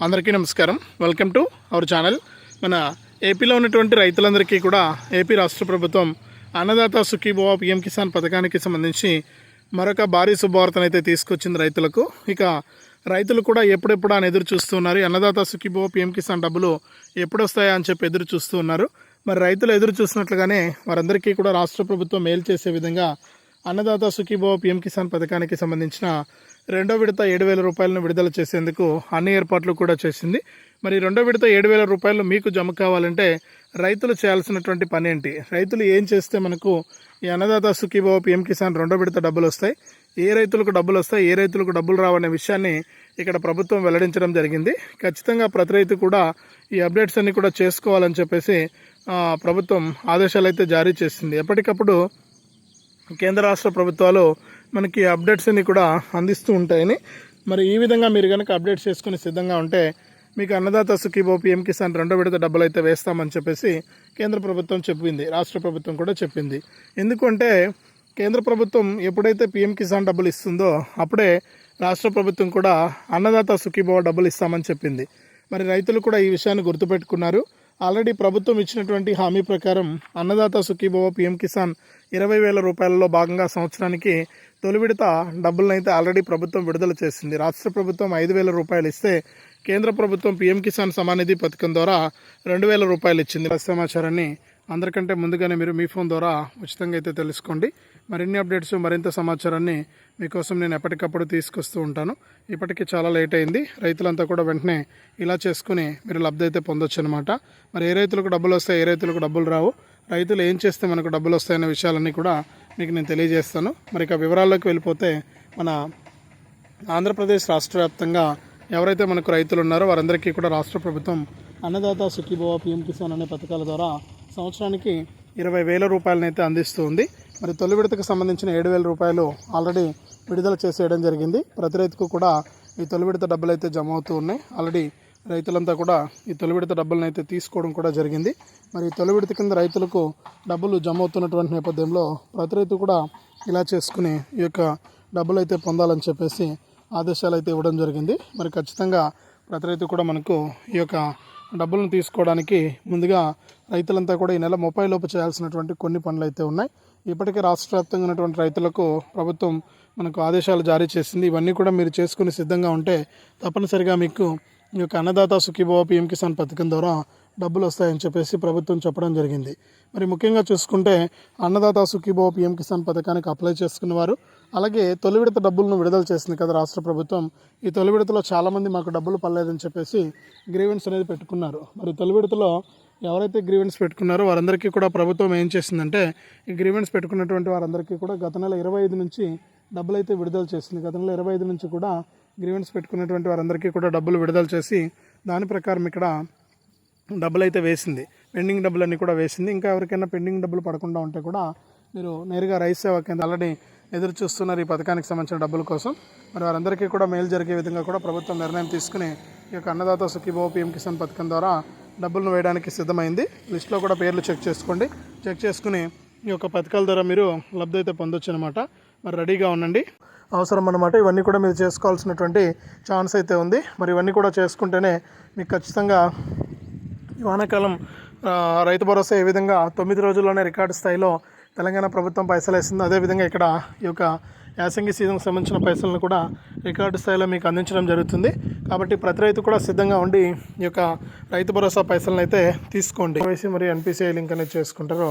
అందరికీ నమస్కారం. Welcome to our channel మన ఏపీలో ఉన్నటువంటి రైతులందరికీ కూడా ఏపీ రాష్ట్ర ప్రభుత్వం అన్నదాత సుఖీభవ పిఎం కిసాన్ పథకానికి సంబంధించి మరొక భారీ శుభవార్తను అయితే తీసుకొచ్చింది రైతులకు. ఇక రైతులు కూడా ఎప్పుడెప్పుడు అని ఎదురు చూస్తున్నారు అన్నదాత సుఖీభవ పిఎం కిసాన్ డబ్బులు ఎప్పుడొస్తాయా అని చెప్పి ఎదురు చూస్తూ ఉన్నారు. మరి రైతులు ఎదురు చూసినట్లుగానే వారందరికీ కూడా రాష్ట్ర ప్రభుత్వం మేలు చేసే విధంగా అన్నదాత సుఖీభవ పిఎం కిసాన్ పథకానికి సంబంధించిన రెండో విడత ఏడు వేల రూపాయలను విడుదల చేసేందుకు అన్ని ఏర్పాట్లు కూడా చేసింది. మరి రెండో విడత ఏడు వేల రూపాయలు మీకు జమ కావాలంటే రైతులు చేయాల్సినటువంటి పని ఏంటి? రైతులు ఏం చేస్తే మనకు ఈ అన్నదాత సుఖీభావ పిఎం కిసాన్ రెండో విడత డబ్బులు వస్తాయి? ఏ రైతులకు డబ్బులు వస్తాయి? ఏ రైతులకు డబ్బులు రావనే విషయాన్ని ఇక్కడ ప్రభుత్వం వెల్లడించడం జరిగింది. ఖచ్చితంగా ప్రతి రైతు కూడా ఈ అప్డేట్స్ అన్ని కూడా చేసుకోవాలని చెప్పేసి ప్రభుత్వం ఆదేశాలు అయితే జారీ చేసింది. ఎప్పటికప్పుడు కేంద్ర రాష్ట్ర ప్రభుత్వాలు మనకి అప్డేట్స్ అన్ని కూడా అందిస్తూ ఉంటాయని. మరి ఈ విధంగా మీరు కనుక అప్డేట్స్ చేసుకుని సిద్ధంగా ఉంటే మీకు అన్నదాత సుఖీబో పిఎం కిసాన్ రెండో విడత డబ్బులు అయితే వేస్తామని చెప్పేసి కేంద్ర ప్రభుత్వం చెప్పింది. రాష్ట్ర ప్రభుత్వం కూడా చెప్పింది. ఎందుకంటే కేంద్ర ప్రభుత్వం ఎప్పుడైతే పిఎం కిసాన్ డబ్బులు ఇస్తుందో అప్పుడే రాష్ట్ర ప్రభుత్వం కూడా అన్నదాత సుఖీభవ డబ్బులు ఇస్తామని చెప్పింది. మరి రైతులు కూడా ఈ విషయాన్ని గుర్తుపెట్టుకున్నారు. ఆల్రెడీ ప్రభుత్వం ఇచ్చినటువంటి హామీ ప్రకారం అన్నదాత సుఖీభవ పిఎం కిసాన్ ఇరవై వేల రూపాయలలో భాగంగా సంవత్సరానికి తొలి విడత డబ్బులను అయితే ఆల్రెడీ ప్రభుత్వం విడుదల చేసింది. రాష్ట్ర ప్రభుత్వం ఐదు వేల రూపాయలు ఇస్తే కేంద్ర ప్రభుత్వం పిఎం కిసాన్ సమానిధి పథకం ద్వారా రెండు వేల రూపాయలు ఇచ్చింది. సమాచారాన్ని అందరికంటే ముందుగానే మీరు మీ ఫోన్ ద్వారా ఉచితంగా అయితే తెలుసుకోండి. మరిన్ని అప్డేట్స్ మరింత సమాచారాన్ని మీకోసం నేను ఎప్పటికప్పుడు తీసుకొస్తూ ఉంటాను. ఇప్పటికీ చాలా లేట్ అయింది. రైతులంతా కూడా వెంటనే ఇలా చేసుకుని మీరు లబ్ధి అయితే పొందొచ్చు అనమాట మరి ఏ రైతులకు డబ్బులు వస్తాయి ఏ రైతులకు డబ్బులు రావు? రైతులు ఏం చేస్తే మనకు డబ్బులు వస్తాయనే విషయాలన్నీ కూడా మీకు నేను తెలియజేస్తాను. మరి ఇక వివరాల్లోకి వెళ్ళిపోతే మన ఆంధ్రప్రదేశ్ రాష్ట్ర వ్యాప్తంగా ఎవరైతే మనకు రైతులు ఉన్నారో వారందరికీ కూడా రాష్ట్ర ప్రభుత్వం అన్నదాత సుఖీభవ పిఎం కిసాన్ అనే పథకాల ద్వారా సంవత్సరానికి ఇరవై వేల రూపాయలనైతే అందిస్తూ ఉంది. మరి తొలి విడతకు సంబంధించిన ఏడు వేల రూపాయలు ఆల్రెడీ విడుదల చేసేయడం జరిగింది. ప్రతి రైతుకు కూడా ఈ తొలి విడత డబ్బులు అయితే జమ అవుతూ ఉన్నాయి. ఆల్రెడీ రైతులంతా కూడా ఈ తొలి విడత డబ్బులను అయితే తీసుకోవడం కూడా జరిగింది. మరి తొలి విడత కింద రైతులకు డబ్బులు జమ అవుతున్నటువంటి నేపథ్యంలో ప్రతి రైతు కూడా ఇలా చేసుకుని ఈ యొక్క డబ్బులు అయితే పొందాలని చెప్పేసి ఆదేశాలు అయితే ఇవ్వడం జరిగింది. మరి ఖచ్చితంగా ప్రతి రైతు కూడా మనకు ఈ యొక్క డబ్బులను తీసుకోవడానికి ముందుగా రైతులంతా కూడా ఈ నెల ముప్పై లోపు చేయాల్సినటువంటి కొన్ని పనులు అయితే ఉన్నాయి. ఇప్పటికే రాష్ట్ర వ్యాప్తంగా ఉన్నటువంటి రైతులకు ప్రభుత్వం మనకు ఆదేశాలు జారీ చేసింది. ఇవన్నీ కూడా మీరు చేసుకుని సిద్ధంగా ఉంటే తప్పనిసరిగా మీకు ఈ యొక్క అన్నదాత సుఖీభవ పిఎం కిసాన్ పథకం ద్వారా డబ్బులు వస్తాయని చెప్పేసి ప్రభుత్వం చెప్పడం జరిగింది. మరి ముఖ్యంగా చూసుకుంటే అన్నదాత సుఖీభవ పిఎం కిసాన్ పథకానికి అప్లై చేసుకున్నవారు అలాగే తొలి విడత డబ్బులను విడుదల చేసింది కదా రాష్ట్ర ప్రభుత్వం ఈ తొలి విడతలో చాలామంది మాకు డబ్బులు పడలేదని చెప్పేసి గ్రీవెన్స్ అనేది పెట్టుకున్నారు. మరి తొలి విడతలో ఎవరైతే గ్రీవెన్స్ పెట్టుకున్నారో వారందరికీ కూడా ప్రభుత్వం ఏం చేసిందంటే ఈ గ్రీవెన్స్ పెట్టుకున్నటువంటి వారందరికీ కూడా గత నెల ఇరవై ఐదు నుంచి డబ్బులు అయితే విడుదల చేసింది. గత నెల ఇరవై ఐదు నుంచి కూడా గ్రీవెన్స్ పెట్టుకున్నటువంటి వారందరికీ కూడా డబ్బులు విడుదల చేసి దాని ప్రకారం ఇక్కడ డబ్బులు అయితే వేసింది. పెండింగ్ డబ్బులన్నీ కూడా వేసింది. ఇంకా ఎవరికైనా పెండింగ్ డబ్బులు పడకుండా ఉంటే కూడా మీరు నేరుగా రైస్ సేవా కేంద్రం ఆల్రెడీ ఎదురు చూస్తున్నారు ఈ పథకానికి సంబంధించిన డబ్బుల కోసం. మరి వారందరికీ కూడా మేలు జరిగే విధంగా కూడా ప్రభుత్వం నిర్ణయం తీసుకుని ఈ యొక్క అన్నదాత సుఖీభో పిఎం కిసాన్ పథకం ద్వారా డబ్బులను వేయడానికి సిద్ధమైంది. లిస్ట్లో కూడా పేర్లు చెక్ చేసుకోండి. చెక్ చేసుకుని ఈ యొక్క పథకాల ద్వారా మీరు లబ్ధి అయితే పొందొచ్చు అనమాట మరి రెడీగా ఉండండి. అవసరం అన్నమాట ఇవన్నీ కూడా మీరు చేసుకోవాల్సినటువంటి ఛాన్స్ అయితే ఉంది. మరి ఇవన్నీ కూడా చేసుకుంటేనే మీకు ఖచ్చితంగా ఈ వానాకాలం రైతు భరోసా ఏ విధంగా తొమ్మిది రోజుల్లోనే రికార్డు స్థాయిలో తెలంగాణ ప్రభుత్వం పైసలు వేసింది అదేవిధంగా ఇక్కడ ఈ యొక్క యాసంగి సీజన్కి సంబంధించిన పైసలను కూడా రికార్డు స్థాయిలో మీకు అందించడం జరుగుతుంది. కాబట్టి ప్రతి రైతు కూడా సిద్ధంగా ఉండి ఈ యొక్క రైతు భరోసా పైసలను అయితే తీసుకోండి. వేసి మరియు ఎన్పిసిఐ లింక్ అనేది చేసుకుంటారో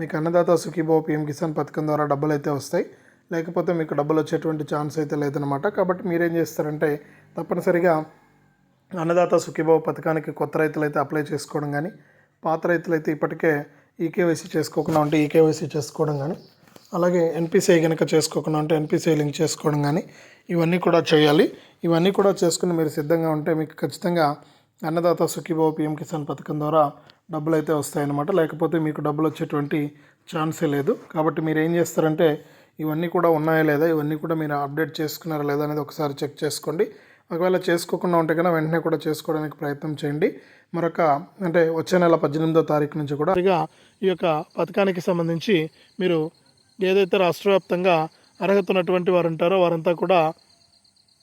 మీకు అన్నదాత సుఖీభావ పిఎం కిసాన్ పథకం ద్వారా డబ్బులు అయితే వస్తాయి. లేకపోతే మీకు డబ్బులు వచ్చేటువంటి ఛాన్స్ అయితే లేదనమాట కాబట్టి మీరేం చేస్తారంటే తప్పనిసరిగా అన్నదాత సుఖీభావ పథకానికి కొత్త రైతులు అయితే అప్లై చేసుకోవడం కానీ పాత రైతులు అయితే ఇప్పటికే ఈకేవైసీ చేసుకోకుండా ఉంటే ఈకేవైసీ చేసుకోవడం కానీ అలాగే ఎన్పిసిఐ కనుక చేసుకోకుండా ఉంటే ఎన్పిసిఐ లింక్ చేసుకోవడం కానీ ఇవన్నీ కూడా చేయాలి. ఇవన్నీ కూడా చేసుకుని మీరు సిద్ధంగా ఉంటే మీకు ఖచ్చితంగా అన్నదాత సుఖీభావ పిఎం కిసాన్ పథకం ద్వారా డబ్బులు అయితే వస్తాయన్నమాట. లేకపోతే మీకు డబ్బులు వచ్చేటువంటి ఛాన్సే లేదు. కాబట్టి మీరు ఏం చేస్తారంటే ఇవన్నీ కూడా ఉన్నాయా లేదా ఇవన్నీ కూడా మీరు అప్డేట్ చేసుకున్నారా లేదా అనేది ఒకసారి చెక్ చేసుకోండి. ఒకవేళ చేసుకోకుండా ఉంటే కన్నా వెంటనే కూడా చేసుకోవడానికి ప్రయత్నం చేయండి. మరొక అంటే వచ్చే నెల పద్దెనిమిదో తారీఖు నుంచి కూడా ఇక ఈ యొక్క పథకానికి సంబంధించి మీరు ఏదైతే రాష్ట్రవ్యాప్తంగా అర్హత ఉన్నటువంటి వారు ఉంటారో వారంతా కూడా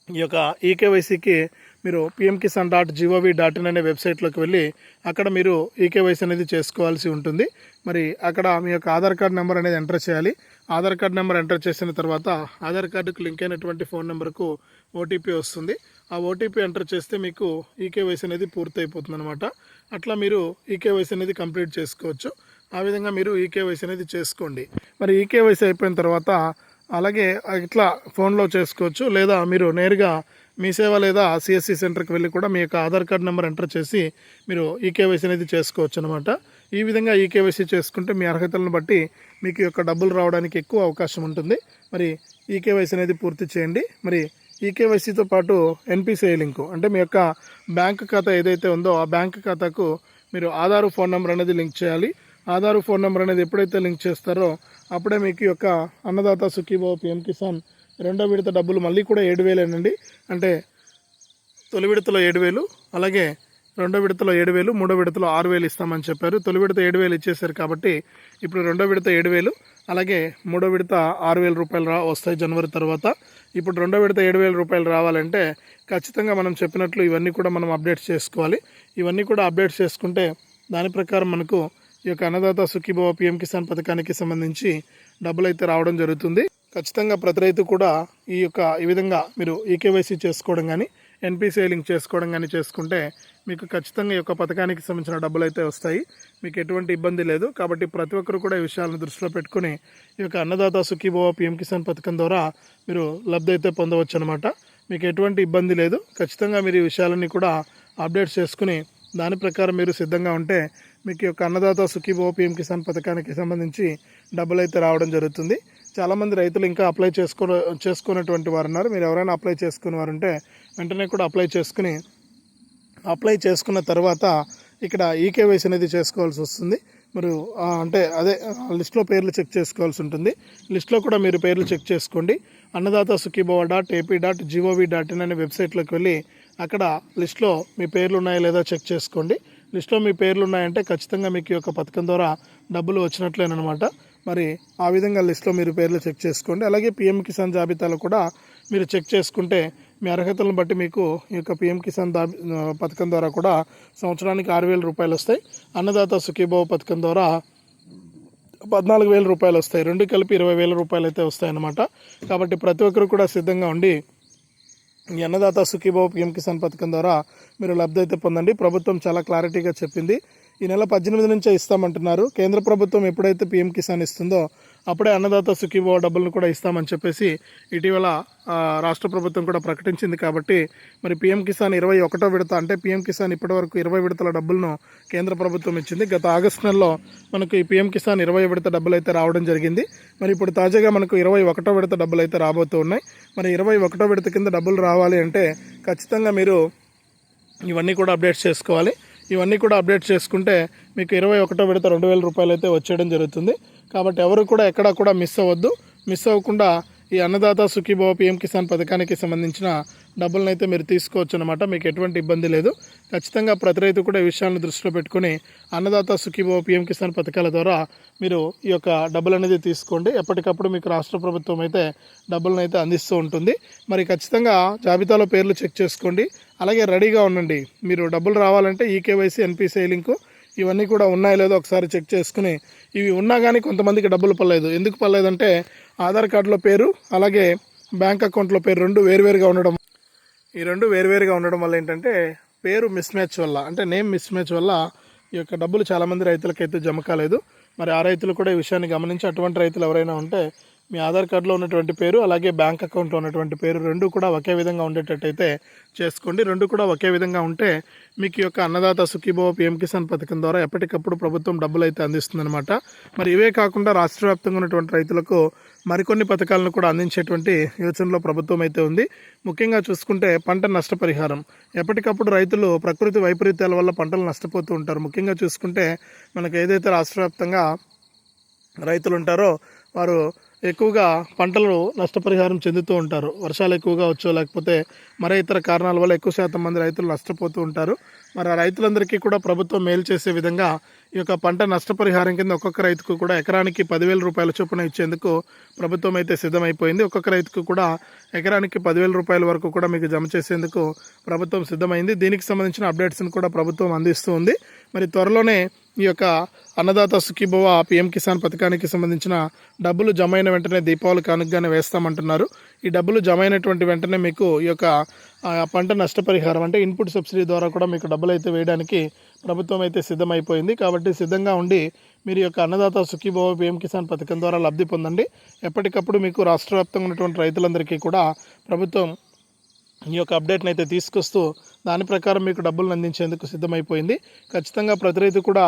ఈ యొక్క ఈకేవైసీకి మీరు PM Kisan dot GOV dot in అనే వెబ్సైట్లోకి వెళ్ళి అక్కడ మీరు ఈకేవైసీ అనేది చేసుకోవాల్సి ఉంటుంది. మరి అక్కడ మీ యొక్క ఆధార్ కార్డ్ నెంబర్ అనేది ఎంటర్ చేయాలి. ఆధార్ కార్డ్ నెంబర్ ఎంటర్ చేసిన తర్వాత ఆధార్ కార్డుకు లింక్ అయినటువంటి ఫోన్ నెంబర్కు ఓటీపీ వస్తుంది. ఆ ఓటీపీ ఎంటర్ చేస్తే మీకు ఈకేవైసీ అనేది పూర్తయిపోతుంది అనమాట అట్లా మీరు ఈకేవైసీ అనేది కంప్లీట్ చేసుకోవచ్చు. ఆ విధంగా మీరు ఈకేవైసీ అనేది చేసుకోండి. మరి ఈకేవైసీ అయిపోయిన తర్వాత అలాగే ఇట్లా ఫోన్లో చేసుకోవచ్చు. లేదా మీరు నేరుగా మీ సేవ లేదా సిఎస్సి సెంటర్కి వెళ్ళి కూడా మీ యొక్క ఆధార్ కార్డ్ నెంబర్ ఎంటర్ చేసి మీరు ఈకేవైసీ అనేది చేసుకోవచ్చు అనమాట ఈ విధంగా ఈకేవైసీ చేసుకుంటే మీ అర్హతలను బట్టి మీకు యొక్క డబ్బులు రావడానికి ఎక్కువ అవకాశం ఉంటుంది. మరి ఈకేవైసీ అనేది పూర్తి చేయండి. మరి ఈకేవైసీతో పాటు ఎన్పిసిఐ లింకు అంటే మీ యొక్క బ్యాంక్ ఖాతా ఏదైతే ఉందో ఆ బ్యాంక్ ఖాతాకు మీరు ఆధార్ ఫోన్ నెంబర్ అనేది లింక్ చేయాలి. ఆధార్ ఫోన్ నెంబర్ అనేది ఎప్పుడైతే లింక్ చేస్తారో అప్పుడే మీకు యొక్క అన్నదాత సుఖీభావ పిఎం కిసాన్ రెండో విడత డబ్బులు మళ్ళీ కూడా ఏడు వేలేనండి. అంటే తొలి విడతలో ఏడు వేలు అలాగే రెండో విడతలో ఏడు వేలు మూడో విడతలో ఆరు వేలు ఇస్తామని చెప్పారు. తొలి విడత ఏడు వేలు ఇచ్చేసారు కాబట్టి ఇప్పుడు రెండో విడత ఏడు వేలు అలాగే మూడో విడత ఆరు వేల రూపాయలు రా వస్తాయి జనవరి తర్వాత. ఇప్పుడు రెండో విడత ఏడు వేల రూపాయలు రావాలంటే ఖచ్చితంగా మనం చెప్పినట్లు ఇవన్నీ కూడా మనం అప్డేట్ చేసుకోవాలి. ఇవన్నీ కూడా అప్డేట్ చేసుకుంటే దాని ప్రకారం మనకు ఈ యొక్క అన్నదాత సుఖీభవ పిఎం కిసాన్ పథకానికి సంబంధించి డబ్బులు అయితే రావడం జరుగుతుంది. ఖచ్చితంగా ప్రతి రైతు కూడా ఈ యొక్క ఈ విధంగా మీరు ఈకేవైసీ చేసుకోవడం కానీ ఎన్పిసిఐ లింక్ చేసుకోవడం కానీ చేసుకుంటే మీకు ఖచ్చితంగా ఈ యొక్క పథకానికి సంబంధించిన డబ్బులు అయితే వస్తాయి. మీకు ఎటువంటి ఇబ్బంది లేదు. కాబట్టి ప్రతి ఒక్కరు కూడా ఈ విషయాలను దృష్టిలో పెట్టుకుని ఈ యొక్క అన్నదాత సుఖీభావ పిఎం కిసాన్ పథకం ద్వారా మీరు లబ్ధి అయితే పొందవచ్చు అనమాట మీకు ఎటువంటి ఇబ్బంది లేదు. ఖచ్చితంగా మీరు ఈ విషయాలన్నీ కూడా అప్డేట్ చేసుకుని దాని ప్రకారం మీరు సిద్ధంగా ఉంటే మీకు ఈ యొక్క అన్నదాత సుఖీభావ పిఎం కిసాన్ పథకానికి సంబంధించి డబ్బులు అయితే రావడం జరుగుతుంది. చాలామంది రైతులు ఇంకా అప్లై చేసుకో చేసుకున్నటువంటి వారు ఉన్నారు. మీరు ఎవరైనా అప్లై చేసుకునే వారు ఉంటే వెంటనే కూడా అప్లై చేసుకుని అప్లై చేసుకున్న తర్వాత ఇక్కడ ఈకేవైసీ అనేది చేసుకోవాల్సి వస్తుంది. మీరు అంటే అదే లిస్ట్లో పేర్లు చెక్ చేసుకోవాల్సి ఉంటుంది. లిస్ట్లో కూడా మీరు పేర్లు చెక్ చేసుకోండి. Annadata Sukhibhava dot AP dot GOV dot in అనే వెబ్సైట్లోకి వెళ్ళి అక్కడ లిస్ట్లో మీ పేర్లు ఉన్నాయా లేదా చెక్ చేసుకోండి. లిస్ట్లో మీ పేర్లు ఉన్నాయంటే ఖచ్చితంగా మీకు ఈ యొక్క పథకం ద్వారా డబ్బులు వచ్చినట్లేనమాట మరి ఆ విధంగా లిస్ట్లో మీరు పేర్లు చెక్ చేసుకోండి. అలాగే పిఎం కిసాన్ జాబితాలో కూడా మీరు చెక్ చేసుకుంటే మీ అర్హతలను బట్టి మీకు ఈ యొక్క పిఎం కిసాన్ దా పథకం ద్వారా కూడా సంవత్సరానికి ఆరు వేల రూపాయలు వస్తాయి. అన్నదాత సుఖీభావ పథకం ద్వారా పద్నాలుగు వేల రూపాయలు వస్తాయి. రెండు కలిపి ఇరవై వేల రూపాయలు అయితే వస్తాయన్నమాట. కాబట్టి ప్రతి ఒక్కరు కూడా సిద్ధంగా ఉండి ఈ అన్నదాత సుఖీభావ పిఎం కిసాన్ పథకం ద్వారా మీరు లబ్ధి అయితే పొందండి. ప్రభుత్వం చాలా క్లారిటీగా చెప్పింది. ఈ నెల పద్దెనిమిది నుంచే ఇస్తామంటున్నారు. కేంద్ర ప్రభుత్వం ఎప్పుడైతే పిఎం కిసాన్ ఇస్తుందో అప్పుడే అన్నదాత సుఖీభావ డబ్బులను కూడా ఇస్తామని చెప్పేసి ఇటీవల రాష్ట్ర ప్రభుత్వం కూడా ప్రకటించింది కాబట్టి మరి పిఎం కిసాన్ ఇరవై ఒకటో విడత అంటే పిఎం కిసాన్ ఇప్పటివరకు ఇరవై విడతల డబ్బులను కేంద్ర ప్రభుత్వం ఇచ్చింది. గత ఆగస్టు నెలలో మనకు ఈ పిఎం కిసాన్ ఇరవై విడత డబ్బులు అయితే రావడం జరిగింది. మరి ఇప్పుడు తాజాగా మనకు ఇరవై ఒకటో విడత డబ్బులు అయితే రాబోతూ ఉన్నాయి. మరి ఇరవై ఒకటో విడత కింద డబ్బులు రావాలి అంటే ఖచ్చితంగా మీరు ఇవన్నీ కూడా అప్డేట్ చేసుకోవాలి. ఇవన్నీ కూడా అప్డేట్ చేసుకుంటే మీకు ఇరవై ఒకటో విడత రెండు వేల రూపాయలు అయితే వచ్చేయడం జరుగుతుంది. కాబట్టి ఎవరు కూడా ఎక్కడా కూడా మిస్ అవ్వద్దు. మిస్ అవ్వకుండా ఈ అన్నదాత సుఖీభావ పిఎం కిసాన్ పథకానికి సంబంధించిన డబ్బులను అయితే మీరు తీసుకోవచ్చు అనమాట మీకు ఎటువంటి ఇబ్బంది లేదు. ఖచ్చితంగా ప్రతి రైతు కూడా ఈ విషయాలను దృష్టిలో పెట్టుకుని అన్నదాత సుఖీభావ పిఎం కిసాన్ పథకాల ద్వారా మీరు ఈ యొక్క డబ్బులు అనేది తీసుకోండి. ఎప్పటికప్పుడు మీకు రాష్ట్ర ప్రభుత్వం అయితే డబ్బులను అయితే అందిస్తూ ఉంటుంది. మరి ఖచ్చితంగా జాబితాలో పేర్లు చెక్ చేసుకోండి. అలాగే రెడీగా ఉండండి. మీరు డబ్బులు రావాలంటే ఈకేవైసీ ఎన్పిసిఐ లింకు ఇవన్నీ కూడా ఉన్నాయో లేదో ఒకసారి చెక్ చేసుకుని ఇవి ఉన్నా కానీ కొంతమందికి డబ్బులు పర్లేదు ఎందుకు పర్లేదంటే ఆధార్ కార్డులో పేరు అలాగే బ్యాంక్ అకౌంట్లో పేరు రెండు వేరువేరుగా ఉండడం ఈ రెండు వేరువేరుగా ఉండడం వల్ల ఏంటంటే పేరు మిస్ మ్యాచ్ వల్ల అంటే నేమ్ మిస్ మ్యాచ్ వల్ల ఈ యొక్క డబ్బులు చాలామంది రైతులకైతే జమ కాలేదు. మరి ఆ రైతులు కూడా ఈ విషయాన్ని గమనించి అటువంటి రైతులు ఎవరైనా ఉంటే మీ ఆధార్ కార్డులో ఉన్నటువంటి పేరు అలాగే బ్యాంక్ అకౌంట్లో ఉన్నటువంటి పేరు రెండు కూడా ఒకే విధంగా ఉండేటట్టయితే చేసుకోండి. రెండు కూడా ఒకే విధంగా ఉంటే మీకు యొక్క అన్నదాత సుఖీభవ పిఎం కిసాన్ పథకం ద్వారా ఎప్పటికప్పుడు ప్రభుత్వం డబ్బులు అయితే అందిస్తుందన్నమాట. మరి ఇవే కాకుండా రాష్ట్ర వ్యాప్తంగా ఉన్నటువంటి రైతులకు మరికొన్ని పథకాలను కూడా అందించేటువంటి యోచనలో ప్రభుత్వం అయితే ఉంది. ముఖ్యంగా చూసుకుంటే పంట నష్టపరిహారం. ఎప్పటికప్పుడు రైతులు ప్రకృతి వైపరీత్యాల వల్ల పంటలు నష్టపోతూ ఉంటారు. ముఖ్యంగా చూసుకుంటే మనకు ఏదైతే రాష్ట్ర వ్యాప్తంగా రైతులు ఉంటారో వారు ఎక్కువగా పంటలు నష్టపరిహారం చెందుతూ ఉంటారు. వర్షాలు ఎక్కువగా వచ్చో లేకపోతే మరే ఇతర కారణాల వల్ల ఎక్కువ శాతం మంది రైతులు నష్టపోతూ ఉంటారు. మరి ఆ రైతులందరికీ కూడా ప్రభుత్వం మేలు చేసే విధంగా ఈ యొక్క పంట నష్టపరిహారం కింద ఒక్కొక్క రైతుకు కూడా ఎకరానికి పదివేల రూపాయల చొప్పున ఇచ్చేందుకు ప్రభుత్వం అయితే సిద్ధమైపోయింది. ఒక్కొక్క రైతుకు కూడా ఎకరానికి పదివేల రూపాయల వరకు కూడా మీకు జమ చేసేందుకు ప్రభుత్వం సిద్ధమైంది. దీనికి సంబంధించిన అప్డేట్స్ని కూడా ప్రభుత్వం అందిస్తూ ఉంది. మరి త్వరలోనే ఈ యొక్క అన్నదాత సుఖీభవ పిఎం కిసాన్ పథకానికి సంబంధించిన డబ్బులు జమ అయిన వెంటనే దీపావళి కానుకగానే వేస్తామంటున్నారు. ఈ డబ్బులు జమ అయినటువంటి వెంటనే మీకు ఈ యొక్క పంట నష్టపరిహారం అంటే ఇన్పుట్ సబ్సిడీ ద్వారా కూడా మీకు డబ్బులు అయితే వేయడానికి ప్రభుత్వం అయితే సిద్ధమైపోయింది. కాబట్టి సిద్ధంగా ఉండి మీరు యొక్క అన్నదాత సుఖీభవ పిఎం కిసాన్ పథకం ద్వారా లబ్ధి పొందండి. ఎప్పటికప్పుడు మీకు రాష్ట్ర వ్యాప్తంగా ఉన్నటువంటి రైతులందరికీ కూడా ప్రభుత్వం ఈ యొక్క అప్డేట్ని అయితే తీసుకొస్తూ దాని ప్రకారం మీకు డబ్బులను అందించేందుకు సిద్ధమైపోయింది. ఖచ్చితంగా ప్రతి రైతు కూడా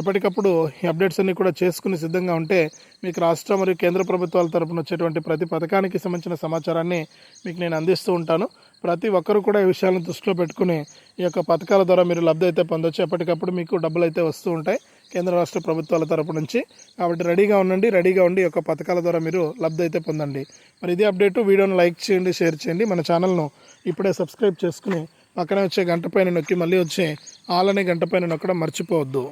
ఎప్పటికప్పుడు ఈ అప్డేట్స్ అన్ని కూడా చేసుకుని సిద్ధంగా ఉంటే మీకు రాష్ట్ర మరియు కేంద్ర ప్రభుత్వాల తరపున వచ్చేటువంటి ప్రతి పథకానికి సంబంధించిన సమాచారాన్ని మీకు నేను అందిస్తూ ఉంటాను. ప్రతి ఒక్కరు కూడా ఈ విషయాలను దృష్టిలో పెట్టుకుని ఈ యొక్క పథకాల ద్వారా మీరు లబ్ధి అయితే పొందొచ్చు. ఎప్పటికప్పుడు మీకు డబ్బులు అయితే వస్తూ ఉంటాయి. కేంద్ర రాష్ట్ర ప్రభుత్వాల తరపు నుంచి. కాబట్టి రెడీగా ఉండండి రెడీగా ఉండి యొక్క పథకాల ద్వారా మీరు లబ్ధి అయితే పొందండి. మరి ఇది అప్డేట్ వీడియోను లైక్ చేయండి షేర్ చేయండి. మన ఛానల్ను ఇప్పుడే సబ్స్క్రైబ్ చేసుకుని పక్కనే వచ్చే గంట పైన నొక్కి మళ్ళీ వచ్చే ఆలనే గంట పైన నొక్కడం మర్చిపోవద్దు.